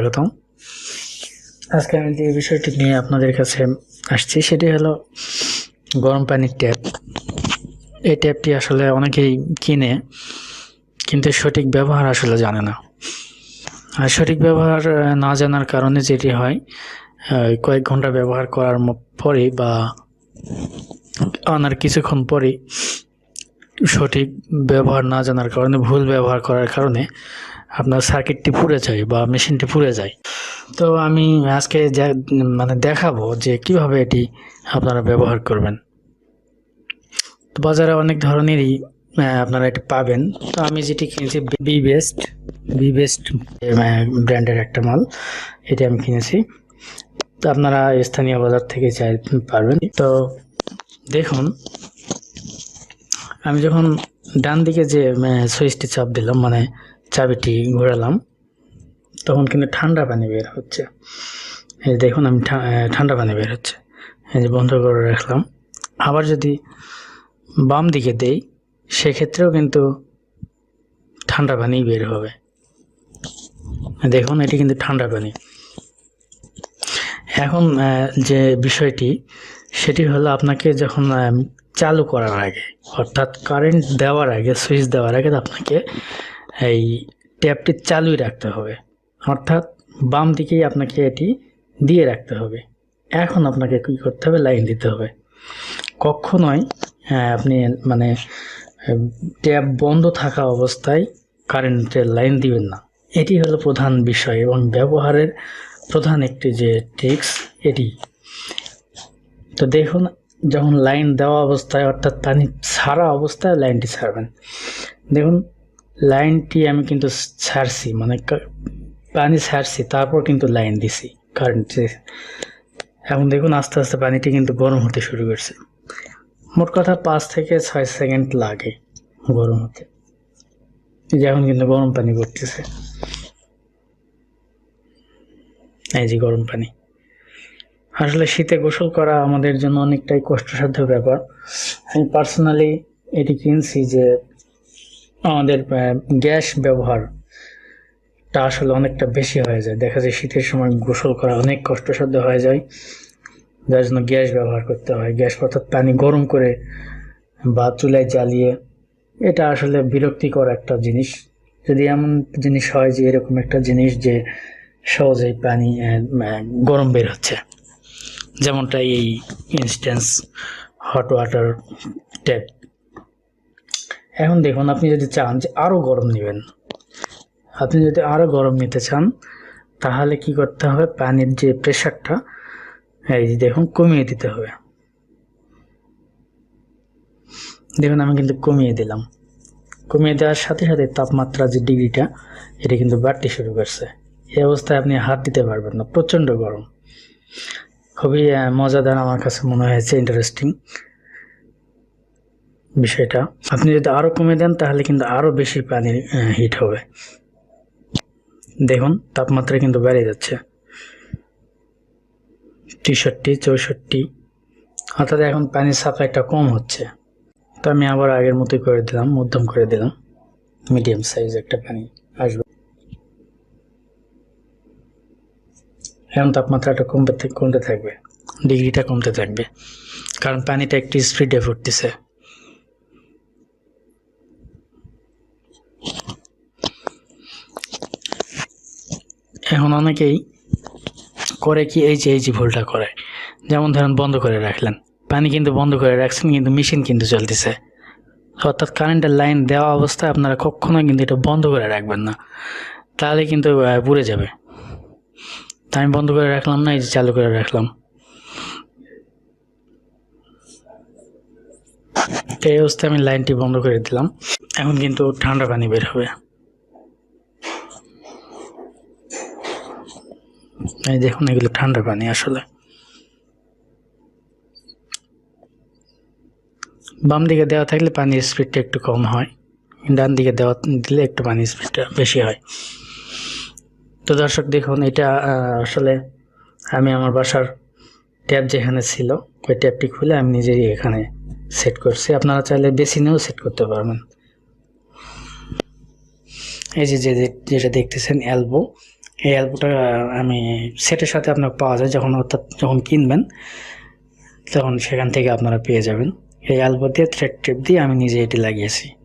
স্বাগতম। আজকে আমি যে বিষয়টি নিয়ে আপনাদের কাছে আসছি, সেটি হলো গরম পানির ট্যাপ। এই ট্যাপটি আসলে অনেকেই কিনে, কিন্তু সঠিক ব্যবহার আসলে জানে না। আর সঠিক ব্যবহার না জানার কারণে যেটি হয় কয়েক ঘণ্টা ব্যবহার করার পরে বা আনার কিছুক্ষণ পরেই সঠিক ব্যবহার না জানার কারণে, ভুল ব্যবহার করার কারণে আপনার সার্কিটটি পুড়ে যায় বা মেশিনটি পুড়ে যায়। তো আমি আজকে মানে দেখাবো যে কীভাবে এটি আপনারা ব্যবহার করবেন। তো বাজারে অনেক ধরনেরই আপনারা এটি পাবেন। তো আমি যেটি কিনেছি বি বেস্ট বি বেস্ট ব্র্যান্ডের একটা মাল, এটি আমি কিনেছি। তো আপনারা স্থানীয় বাজার থেকে চাই, পারবেন। তো দেখুন আমি যখন ডান দিকে যে সুইচটি চাপ দিলাম মানে চাবিটি ঘোরালাম, তখন কিন্তু ঠান্ডা পানি বের হচ্ছে। এই দেখুন, আমি ঠান্ডা পানি বের হচ্ছে। এই যে বন্ধ করে রাখলাম। আবার যদি বাম দিকে দেই, সেক্ষেত্রেও কিন্তু ঠান্ডা পানি বের হবে। দেখুন, এটি কিন্তু ঠান্ডা পানি। এখন যে বিষয়টি, সেটি হলো আপনাকে যখন চালু করার আগে, অর্থাৎ কারেন্ট দেওয়ার আগে সুইচ দেওয়ার আগে আপনাকে এই ট্যাপটি চালুই রাখতে হবে। অর্থাৎ বাম দিকেই আপনাকে এটি দিয়ে রাখতে হবে। এখন আপনাকে কী করতে হবে? লাইন দিতে হবে। কখনোই আপনি মানে ট্যাপ বন্ধ থাকা অবস্থায় কারেন্টের লাইন দিবেন না। এটি হলো প্রধান বিষয় এবং ব্যবহারের প্রধান একটি যে ট্রিক্স এটি। তো দেখুন যখন লাইন দেওয়া অবস্থায়, অর্থাৎ পানি ছাড়া অবস্থায় লাইনটি ছাড়বেন। দেখুন, লাইনটি আমি কিন্তু ছাড়ছি মানে পানি ছাড়ছি, তারপর কিন্তু লাইন দিছি কারেন্ট এখন দেখুন আস্তে আস্তে পানিটি কিন্তু গরম হতে শুরু করছে। মোট কথা পাঁচ থেকে ছয় সেকেন্ড লাগে গরম হতে। এখন কিন্তু গরম পানি পড়তেছে। এই যে গরম পানি। আসলে শীতে গোসল করা আমাদের জন্য অনেকটাই কষ্টসাধ্য ব্যাপার। আমি পার্সোনালি এটি কিনছি যে আমাদের গ্যাস ব্যবহারটা আসলে অনেকটা বেশি হয়ে যায়। দেখা যায় শীতের সময় গোসল করা অনেক কষ্টসাধ্য হয়ে যায়। যার জন্য গ্যাস ব্যবহার করতে হয়। গ্যাস অর্থাৎ পানি গরম করে বা চুলায় জ্বালিয়ে এটা আসলে বিরক্তিকর একটা জিনিস। যদি এমন জিনিস হয় যে এরকম একটা জিনিস যে সহজেই পানি গরম বের হচ্ছে। যেমনটা এই ইনস্ট্যান্স হট ওয়াটার ট্যাপ এখন দেখুন, আপনি যদি চান যে আরও গরম নেবেন, আপনি যদি আরও গরম নিতে চান, তাহলে কি করতে হবে? পানির যে প্রেশারটা এই দেখুন, কমিয়ে দিতে হবে। দেখুন, আমি কিন্তু কমিয়ে দিলাম। কমিয়ে দেওয়ার সাথে সাথে তাপমাত্রা যে ডিগ্রিটা, এটা কিন্তু বাড়তে শুরু করছে। এই অবস্থায় আপনি হাত দিতে পারবেন না, প্রচণ্ড গরম। খুবই মজাদার আমার কাছে মনে হয়েছে ইন্টারেস্টিং বিষয়টা। আপনি যদি আরও কমে দেন, তাহলে কিন্তু আরও বেশি পানি হিট হবে। দেখুন, তাপমাত্রা কিন্তু বেড়ে যাচ্ছে। তেষট্টি, চৌষট্টি, অর্থাৎ এখন পানির সাপ্লাইটা কম হচ্ছে। তো আমি আবার আগের মতোই করে দিলাম, মধ্যম করে দিলাম। মিডিয়াম সাইজ একটা পানি। এখন তাপমাত্রাটা কমতে কমতে থাকবে, ডিগ্রিটা কমতে থাকবে। কারণ পানিটা একটু স্পিডে ফুটতেছে। এখন অনেকেই করে কি এই যে এই যে ভুলটা করে। যেমন ধরেন বন্ধ করে রাখলেন। পানি কিন্তু বন্ধ করে রাখছেন, কিন্তু মেশিন কিন্তু চলতেছে অর্থাৎ কারেন্টের লাইন দেওয়া অবস্থায় আপনারা কখনোই কিন্তু এটা বন্ধ করে রাখবেন না। তাহলে কিন্তু পুড়ে যাবে। তা আমি বন্ধ করে রাখলাম না, এই যে চালু করে রাখলাম। এই অবস্থায় আমি লাইনটি বন্ধ করে দিলাম। এখন কিন্তু ঠান্ডা পানি বের হবে। এই দেখুন, এগুলো ঠান্ডা পানি আসলে। বাম দিকে দেওয়া থাকলে পানির স্পিডটা একটু কম হয়। ডান দিকে দেওয়া দিলে একটু পানির স্পিডটা বেশি হয়। তো দর্শক দেখুন, এটা আসলে আমি আমার বাসার ট্যাপ যেখানে ছিল, ওই ট্যাপটি খুলে আমি নিজেই এখানে সেট করছি। আপনারা চাইলে বেসিনেও সেট করতে পারবেন। এই যে যে যে- যেটা দেখতেছেন অ্যালবো এই অ্যালবোটা আমি সেটের সাথে আপনার পাওয়া যায় যখন, অর্থাৎ যখন কিনবেন, তখন সেখান থেকে আপনারা পেয়ে যাবেন। এই অ্যালবো দিয়ে, থ্রেড টেপ দিয়ে আমি নিজে এটি লাগিয়েছি।